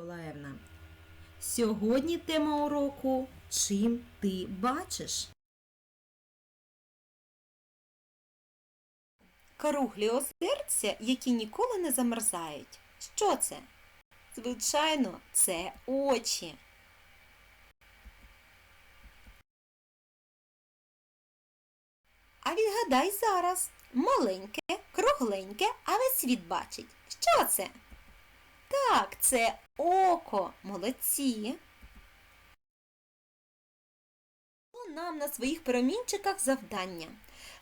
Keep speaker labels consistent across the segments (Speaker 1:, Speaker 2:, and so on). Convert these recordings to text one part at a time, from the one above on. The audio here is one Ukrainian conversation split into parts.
Speaker 1: Миколаївна. Сьогодні тема уроку Чим ти бачиш? Круглі озерця, які ніколи не замерзають. Що це? Звичайно, це очі. А відгадай зараз. Маленьке, кругленьке, а весь світ бачить. Що це? Так, це око. Молодці. Нам на своїх промінчиках завдання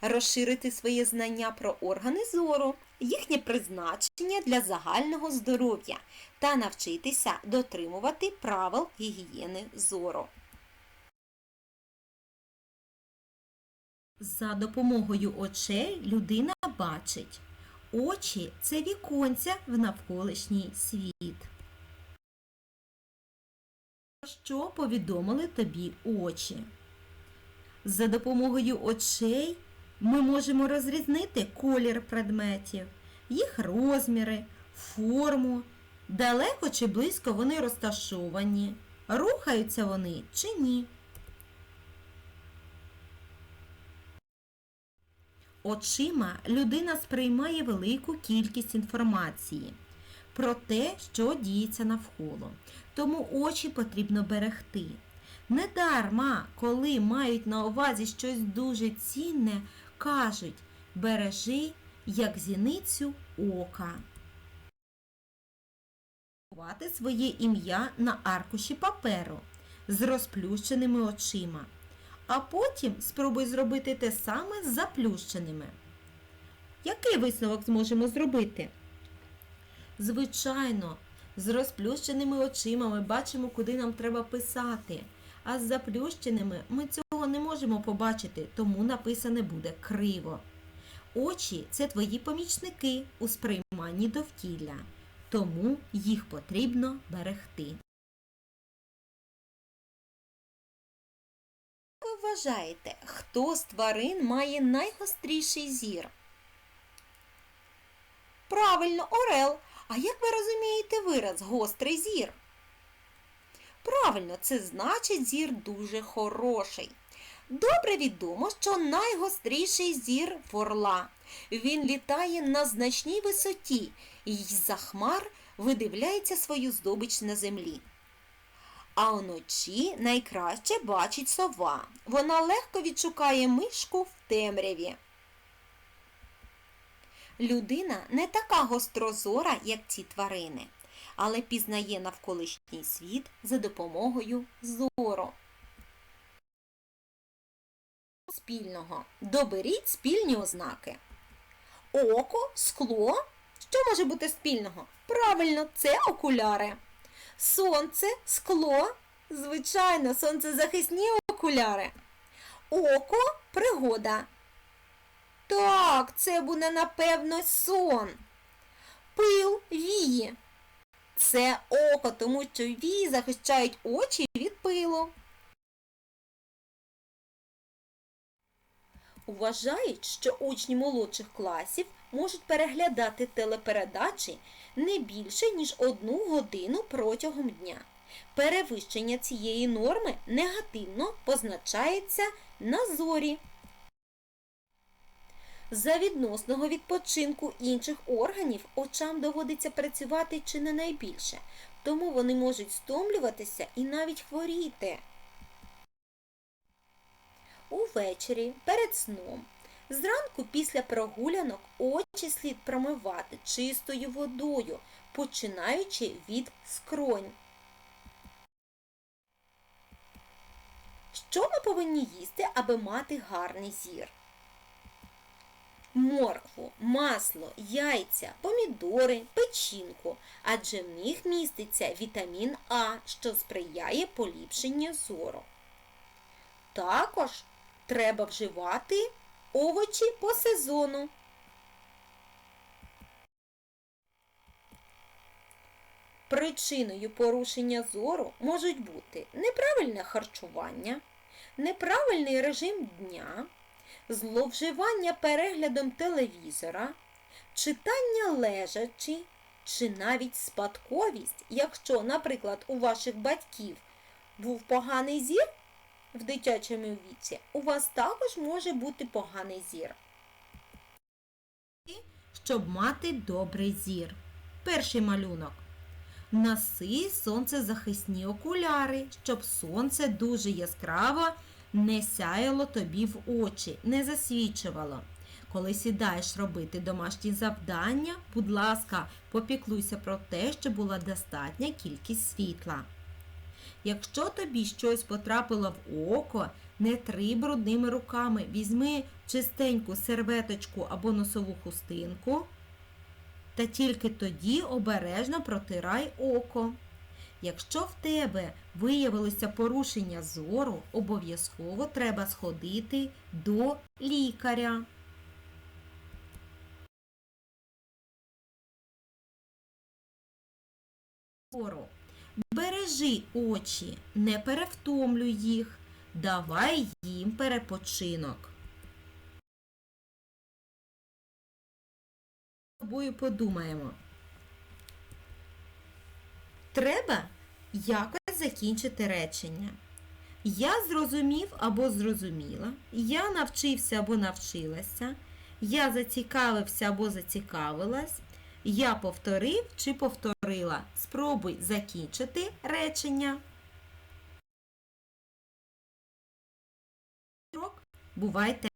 Speaker 1: розширити своє знання про органи зору, їхнє призначення для загального здоров'я та навчитися дотримувати правил гігієни зору. За допомогою очей людина бачить. Очі це віконця в навколишній світ. Що повідомили тобі очі? За допомогою очей ми можемо розрізнити колір предметів, їх розміри, форму, далеко чи близько вони розташовані, рухаються вони чи ні. Очима людина сприймає велику кількість інформації про те, що діється навколо. Тому очі потрібно берегти. Недарма, коли мають на увазі щось дуже цінне, кажуть бережи, як зіницю ока. Своє ім'я на аркуші паперу з розплющеними очима а потім спробуй зробити те саме з заплющеними. Який висновок зможемо зробити? Звичайно, з розплющеними очима ми бачимо, куди нам треба писати, а з заплющеними ми цього не можемо побачити, тому написане буде криво. Очі це твої помічники у сприйманні довкілля, тому їх потрібно берегти. Вважаєте, хто з тварин має найгостріший зір? Правильно, Орел. А як ви розумієте вираз гострий зір? Правильно, це значить зір дуже хороший. Добре відомо, що найгостріший зір орла. Він літає на значній висоті і з-за хмар видивляється свою здобич на землі. А вночі найкраще бачить сова. Вона легко відшукає мишку в темряві. Людина не така гострозора, як ці тварини, але пізнає навколишній світ за допомогою зору. Спільного. Доберіть спільні ознаки. Око, скло. Що може бути спільного? Правильно, це окуляри. Сонце, скло, звичайно, сонцезахисні окуляри. Око пригода. Так, це буде, напевно, сон. Пил вії. Це око, тому що вії захищають очі від пилу. Вважають, що учні молодших класів можуть переглядати телепередачі не більше, ніж одну годину протягом дня. Перевищення цієї норми негативно позначається на зорі. За відносного відпочинку інших органів очам доводиться працювати чи не найбільше, тому вони можуть стомлюватися і навіть хворіти. Увечері перед сном Зранку після прогулянок очі слід промивати чистою водою, починаючи від скронь. Що ми повинні їсти, аби мати гарний зір? Моркву, масло, яйця, помідори, печінку, адже в них міститься вітамін А, що сприяє поліпшенню зору. Також треба вживати овочі по сезону. Причиною порушення зору можуть бути неправильне харчування, неправильний режим дня, зловживання переглядом телевізора, читання лежачи чи навіть спадковість, якщо, наприклад, у ваших батьків був поганий зір в дитячому віці, у вас також може бути поганий зір. Щоб мати добрий зір. Перший малюнок. Носи сонцезахисні окуляри, щоб сонце дуже яскраво не сяяло тобі в очі, не засвічувало. Коли сідаєш робити домашні завдання, будь ласка, попіклуйся про те, щоб була достатня кількість світла. Якщо тобі щось потрапило в око, не три брудними руками, візьми чистеньку серветочку або носову хустинку, та тільки тоді обережно протирай око. Якщо в тебе виявилося порушення зору, обов'язково треба сходити до лікаря. Зору. Бережи очі, не перевтомлюй їх, давай їм перепочинок. Тобою подумаємо. Треба якось закінчити речення. Я зрозумів або зрозуміла, я навчився або навчилася, я зацікавився або зацікавилась, я повторив чи повторила. Спробуй закінчити речення. Бувайте